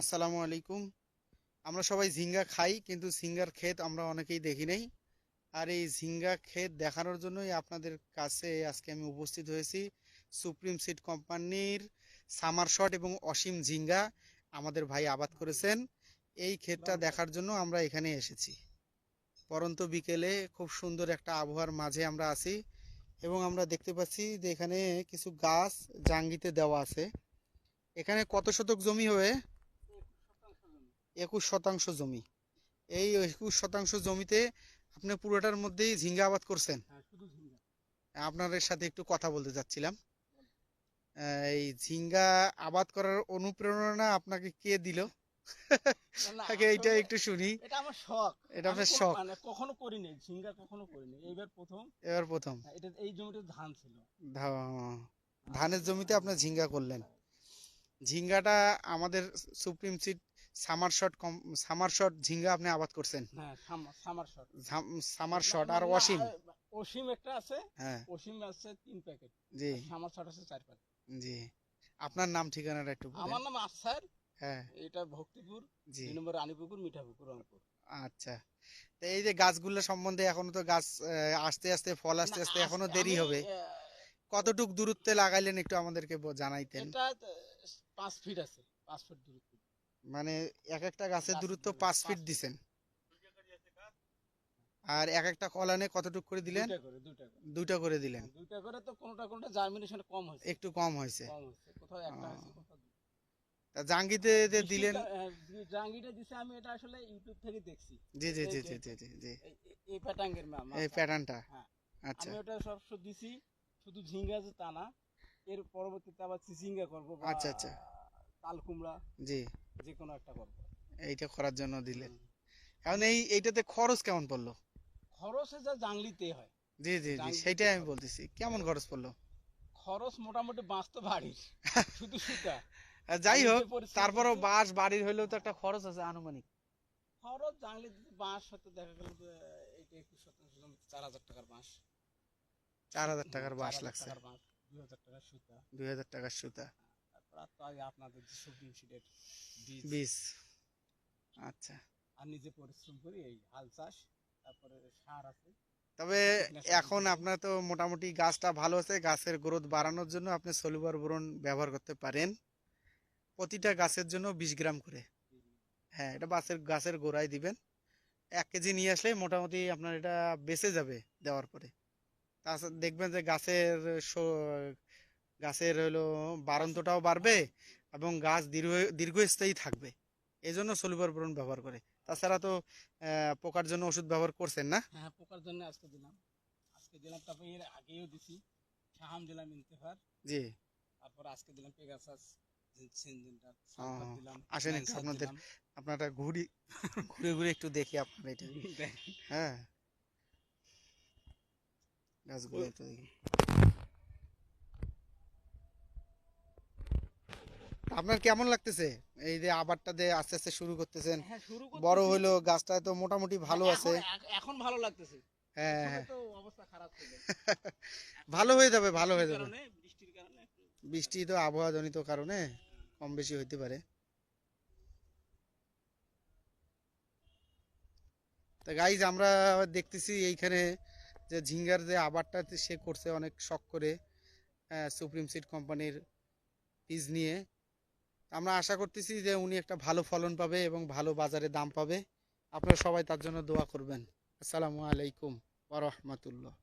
আসসালামু আলাইকুম। আমরা সবাই ঝিঙ্গা খাই কিন্তু ঝিঙ্গার ক্ষেত আমরা অনেকেই দেখি নাই। আর এই ঝিঙ্গা ক্ষেত দেখানোর জন্যই আপনাদের কাছে আজকে আমি উপস্থিত হয়েছি। সুপ্রিম সিড কোম্পানির সামার শট এবং অসীম ঝিঙ্গা আমাদের ভাই আবাদ করেছেন। এই ক্ষেতটা দেখার জন্য আমরা এখানে এসেছি। পরন্ত বিকেলে খুব সুন্দর একটা আবহাওয়ার মাঝে আমরা আছি এবং আমরা দেখতে পাচ্ছি যে এখানে কিছু গাছ জাঙ্গিতে দেওয়া আছে। এখানে কত শতক জমি হবে? একুশ শতাংশ জমি। এই একুশ শতাংশ জমিতে আপনি পুরোটার মধ্যেই ঝিঙ্গা আবাদ করছেন। হ্যাঁ আপনাদের সাথে একটু কথা বলতে চাচ্ছিলাম। এই ঝিঙ্গা আবাদ করার অনুপ্রেরণা আপনাকে কে দিল? আগে এইটা একটু শুনি। এটা আমার শখ। এটা আমি আপনার কোনো- শখ। মানে কখনো করিনি ঝিঙ্গা কখনো করিনি। এইবার প্রথম। এবার প্রথম। হ্যাঁ, এটা এই জমিতে ধান ছিল। ধানের জমিতে আপনার ঝিঙ্গা করলেন। ঝিঙ্গাটা আমাদের সুপ্রিম সিট সামার শট কম সামার শট ঝিঙ্গা আপনি আবাদ করছেন। হ্যাঁ সামার শট। সামার শট আর অসীম। অসীম একটা আছে হ্যাঁ। অসীম আছে তিন প্যাকেট। জি। সামার শট আছে চার প্যাকেট। জি। আপনার নাম ঠিকানাটা একটু আমার নাম আসার হ্যাঁ। এটা ভক্তিপুর জি। নম্বর রানীপুকুর মিঠাপুকুর রংপুর। আচ্ছা। তো এই যে গাছগুলো সম্বন্ধে এখনও তো গাছ আস্তে আস্তে ফল আস্তে আস্তে এখনও দেরি হবে। কতটুক দূরত্বে লাগাইলেন একটু আমাদেরকে জানাইতেন? এটা পাঁচ ফিট আছে পাঁচ ফিট দূরত্ব। মানে এক একটা গাছের দূরত্ব পাঁচ ফিট। দিছেন। আর এক একটা কলানে কতটুক করে দিলেন? দুইটা করে দিলেন। দুইটা করে তো কোনোটা কোনোটা জার্মিনেশন কম হয়েছে। একটু কম হয়েছে। কোথাও একটা। তা জাঙ্গিতে যে দিলেন জাঙ্গিটা দিছে আমি এটা আসলে ইউটিউব থেকে দেখছি। জি জি জি জি জি জি এই- এই প্যাটাঙ্গের এই প্যাটার্নটা হ্যাঁ। আচ্ছা। আমি ওটা সব সব দিছি শুধু ঝিঙ্গা যে তা না। এর পরবর্তীতে আবার চিচিঙ্গা করব আচ্ছা, আচ্ছা। তাল কুমড়া জি। যে কোনো একটা করব এইটা করার জন্য দিলেন। এখন এই এইটাতে খরচ কেমন পড়ল? খরচে যা জাংলিতে হয়। জি জি জি সেইটাই আমি বলতেছি। কেমন খরচ পড়ল? খরচ মোটামুটি বাঁচ তো বাড়ির। শুধু সুতা যাই হোক তারপরও বাঁশ বাড়ির হইলেও তো একটা খরচ আছে আনুমানিক। খরচ জাংলি বাঁশ হয়তো দেখা গেল যে এইটা একুশ শতাংশ জমিতে চার হাজার টাকার বাঁশ। চার হাজার টাকার বাঁশ লাগছে। দুই হাজার টাকার সুতা। দুই হাজার টাকার সুতা। তারপর তো আগে আপনাদের সুপ্রিম সিটের বীজ। বীজ। আচ্ছা। আর নিজে পরিশ্রম করি এই হাল চাষ তারপরে সার আছে। তবে এখন আপনার তো মোটামুটি গাছটা ভালো আছে গাছের গ্রোথ বাড়ানোর জন্য আপনি সলিবার বোরন ব্যবহার করতে পারেন। প্রতিটা গাছের জন্য বিশ গ্রাম করে। হ্যাঁ এটা গাছের গাছের গোড়ায় দিবেন। এক কেজি নিয়ে আসলে মোটামুটি আপনার এটা বেঁচে যাবে দেওয়ার পরে। তাছাড়া দেখবেন যে গাছের গাছের হলো বাড়ন্তটাও বাড়বে এবং গাছ দীর্ঘ দীর্ঘস্থায়ী থাকবে। এই জন্য সলিবার বোরন ব্যবহার করে। তাছাড়া তো পোকার জন্য ওষুধ ব্যবহার করছেন না? হ্যাঁ পোকার জন্য আজকে দিলাম। আজকে দিলাম তারপরে এর আগেও দিছি। সাহাম দিলাম ইন্তেফার। জি। তারপর আজকে দিলাম পেগাসাস। আসেন একটু আপনাদের। আপনারা ঘুরি ঘুরে ঘুরে একটু দেখি আপনার এটা। হ্যাঁ। গাছগুলো একটু দেখি। আপনার কেমন লাগতেছে? এই যে আবারটা দিয়ে আস্তে আস্তে শুরু করতেছেন। হ্যাঁ বড় হইল গাছটা তো মোটামুটি ভালো আছে। এখন- ভালো লাগতেছে। হ্যাঁ হ্যাঁ। অবস্থা খারাপ ভালো হয়ে যাবে ভালো হয়ে যাবে। বৃষ্টি তো আবহাওয়া জনিত কারণে কম বেশি হইতে পারে। তা গাইজ আমরা দেখতেছি এইখানে যে ঝিঙ্গার যে আবারটা সে করছে অনেক শখ করে সুপ্রিম সিড কোম্পানির বীজ নিয়ে। আমরা আশা করতেছি যে উনি একটা ভালো ফলন পাবে এবং ভালো বাজারে দাম পাবে। আপনারা সবাই তার জন্য দোয়া করবেন। আসসালামু আলাইকুম ওয়া রাহমাতুল্লাহ।